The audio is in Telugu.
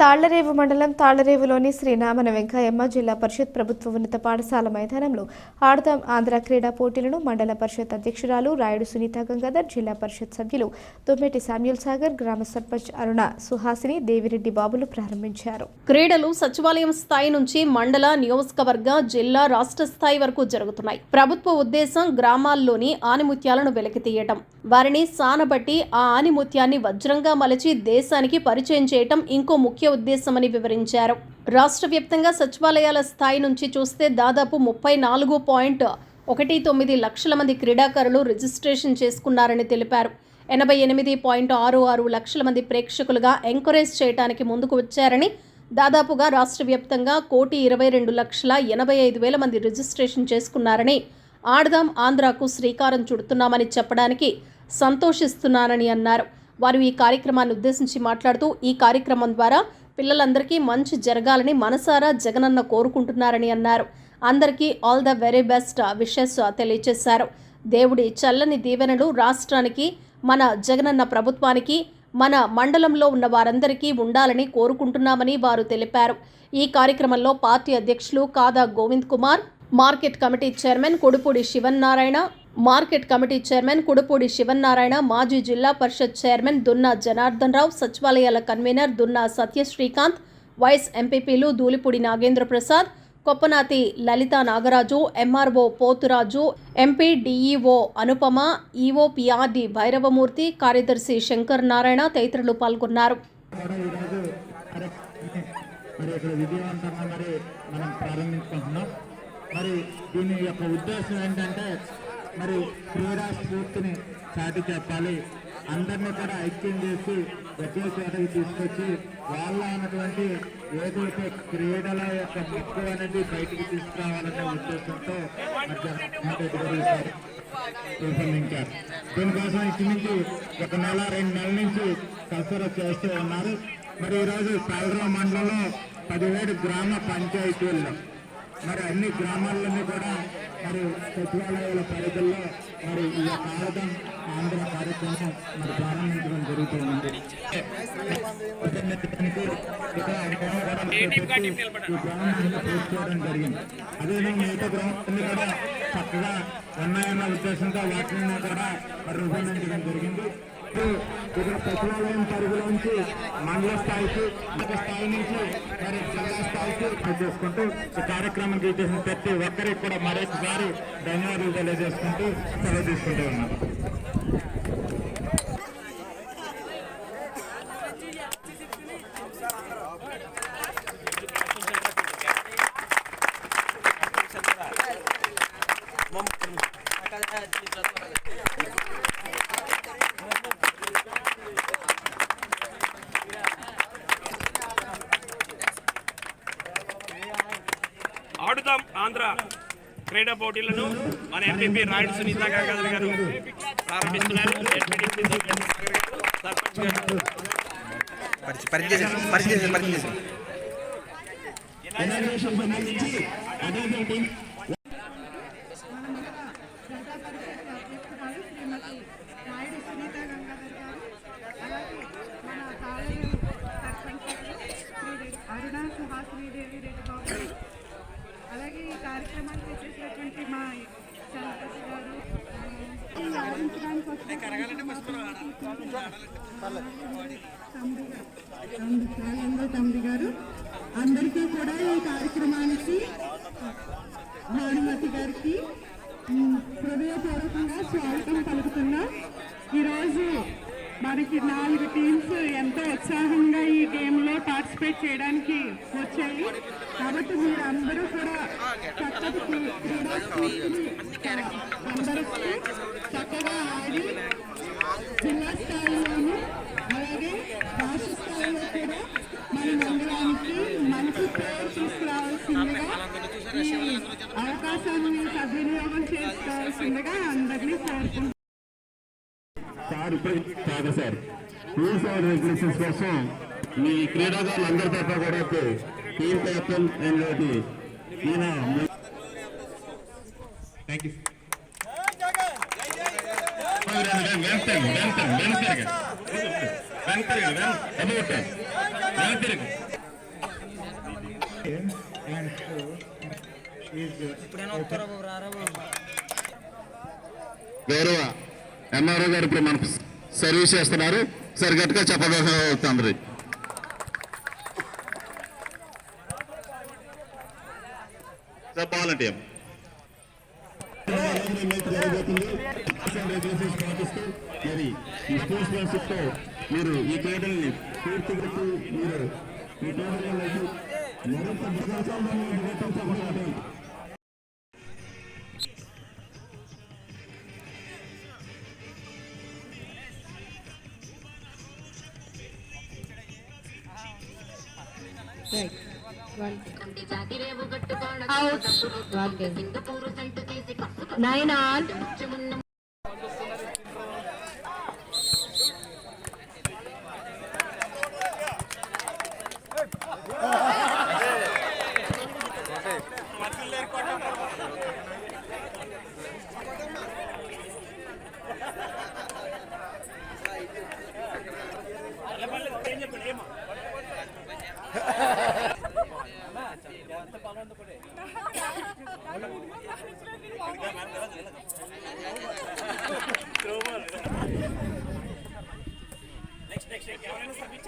తాళ్ళరేవు మండలం తాళ్ళరేవులోని శ్రీనామన వెంకయ్యమ్మ జిల్లా పరిషత్ ప్రభుత్వ ఉన్నత పాఠశాల మైదానంలో ఆడదాం ఆంధ్ర క్రీడా పోటీలను మండల పరిషత్ అధ్యక్షురాలు రాయుడు సునీత గంగాధర్ జిల్లా పరిషత్ సభ్యులు తొమ్మిటి సామ్యుల్ సాగర్ గ్రామ సర్పంచ్ అరుణ సుహాసిని దేవిరెడ్డి బాబులు ప్రారంభించారు. క్రీడలు సచివాలయం స్థాయి నుంచి మండల నియోజకవర్గ జిల్లా రాష్ట్ర స్థాయి వరకు జరుగుతున్నాయి. ప్రభుత్వ ఉద్దేశం గ్రామాల్లోని ఆనిముత్యాలను వెలికితీయటం వారిని సానబట్టి ఆ ఆనిముత్యాన్ని వజ్రంగా మలచి దేశానికి పరిచయం చేయటం ఇంకో ముఖ్య ఉద్దేశమని వివరించారు. రాష్ట్ర వ్యాప్తంగా సచివాలయాల స్థాయి నుంచి చూస్తే దాదాపు ముప్పై నాలుగు పాయింట్ ఒకటి తొమ్మిది లక్షల మంది క్రీడాకారులు రిజిస్ట్రేషన్ చేసుకున్నారని తెలిపారు. ఎనభై ఎనిమిది పాయింట్ ఆరు ఆరు లక్షల మంది ప్రేక్షకులుగా ఎంకరేజ్ చేయడానికి ముందుకు వచ్చారని దాదాపుగా రాష్ట్ర వ్యాప్తంగా కోటి ఇరవై రెండు లక్షల ఎనభై ఐదు వేల మంది రిజిస్ట్రేషన్ చేసుకున్నారని ఆడదాం ఆంధ్రాకు శ్రీకారం చుడుతున్నామని చెప్పడానికి సంతోషిస్తున్నానని అన్నారు. వారు ఈ కార్యక్రమాన్ని ఉద్దేశించి మాట్లాడుతూ ఈ కార్యక్రమం ద్వారా పిల్లలందరికీ మంచి జరగాలని మనసారా జగనన్న కోరుకుంటున్నారని అన్నారు. అందరికీ all the very best wishes తెలియజేశారు దేవుడి చల్లని దీవెనలు రాష్ట్రానికి మన జగనన్న ప్రభుత్వానికి మన మండలంలో ఉన్న వారందరికీ ఉండాలని కోరుకుంటున్నామని వారు తెలిపారు. ఈ కార్యక్రమంలో పార్టీ అధ్యక్షులు కాదా Govind Kumar market committee chairman Kodupudi Sivannarayana market committee chairman Kudupudi Sivannarayana మాజీ జిల్లా పరిషత్ చైర్మన్ దున్నా జనార్దన్ రావు సచివాలయాల కన్వీనర్ దున్నా సత్య శ్రీకాంత్ వైస్ ఎంపీపీలు Dhulipudi Nagendra Prasad Koppanati Lalitha Nagaraju MRO Poturaju MP DEO Anupama EO PRD Bhairavamurthy కార్యదర్శి శంకర్ నారాయణ తదితరులు పాల్గొన్నారు. మరి దీని యొక్క ఉద్దేశం ఏంటంటే మరి క్రీడా స్ఫూర్తిని చాటి చెప్పాలి. అందరినీ కూడా ఐక్యం చేసి ఒకే చోటకి తీసుకొచ్చి వాళ్ళ అన్నటువంటి ఏదైతే క్రీడల యొక్క మక్కువ అనేది బయటికి తీసుకురావాలనే ఉద్దేశంతో రూపొందించారు దీనికోసం ఇటు నుంచి ఒక నెల రెండు నెలల నుంచి కసరత్ చేస్తూ ఉన్నారు. మరి ఈరోజు పాలరావు మండలంలో పదిహేడు గ్రామ పంచాయతీల్లో. మరి అన్ని గ్రామాల్లోని కూడా మరి సచివాలయాల పరిధిలో మరి ఈ యొక్క ఆడదం ఆంధ్ర కార్యక్రమం మరి ప్రారంభించడం జరుగుతుంది. ఈ గ్రామాన్ని పూర్తి జరిగింది. అదేవిధంగా మిగతా కూడా చక్కగా ఉన్నాయన్న ఉద్దేశంతో వాటిని కూడా మరి రూపొందించడం జరిగింది. ఇక్కడ సచివాలయం పరిధిలోంచి మండల స్థాయికి ఒక స్థాయి నుంచి మరి జిల్లా స్థాయికి చేసుకుంటూ ఈ కార్యక్రమం చేసిన ప్రతి ఒక్కరికి కూడా మరొకసారి ధన్యవాదాలు తెలియజేసుకుంటూ సెలవు తీసుకుంటూ ఉన్నాం. ఆడుదాం ఆంధ్ర క్రీడా పోటీలను మన ఎంపీపీ రాయుడు సునీత గంగాధర్ గారు ప్రారంభిస్తున్నారు. సర్పంచ్ పరిచయం చేసి పరిచయం చేసి ఇనాగ్రేషన్ సంబంధించి అదేంటి ప్రజా పరిషత్ అధ్యక్షురాలు శ్రీమతి నాయుడు సునీత గంగాధర్ గారు అలాగే మన తాళూరు సర్పంచ్ గారు శ్రీ అరుణ సుహాసిని దేవి రెడ్డి బాబు గారు, అలాగే ఈ కార్యక్రమానికి వచ్చేసినటువంటి మా చలపతి గారు ఆ, ఈ ఆడించడానికి తమ్మి గారు, అందరికీ కూడా ఈ కార్యక్రమానికి భానుమతి గారికి హృదయపూర్వకంగా స్వాగతం పలుకుతున్నా. ఈరోజు మనకి నాలుగు టీమ్స్ ఎంతో ఉత్సాహంగా ఈ గేమ్లో పార్టిసిపేట్ చేయడానికి వచ్చాయి. కాబట్టి మీరు అందరూ కూడా చక్కటి క్రీడా అందరూ చక్కగా ఆడి జిల్లా స్థాయిలోను అలాగే రాష్ట్ర స్థాయిలో కూడా మన మండలానికి మంచి పేరు తీసుకురావాల్సిందిగా ఈ అవకాశాన్ని సద్వినియోగం చేసుకోవాల్సిందిగా అందరినీ కోరుకుంటున్నాను. సార్ కాదు సార్. రూల్స్ అండ్ రెగ్యులేషన్స్ కోసం మీ క్రీడాకారులు అందరి తరఫున కూడా టీమ్ క్యాప్టెన్ అండ్ ఒకటి ఈయన థ్యాంక్ యూ గౌరవ ఎన్ఆర్ఓ గారు ఇప్పుడు మనకు సర్వీస్ చేస్తున్నారు. సార్ గట్టిగా చెప్పబోతుంది చెప్పాలంటే మరి ఈ స్పోర్ట్స్మెన్షిప్తో మీరు ఈ క్రీడల్ని పూర్తి పెట్టి మీరు ఈ క్రీడలకి మరింత విశ్వాసాలను నిర్వర్తించబడాలి. Nine all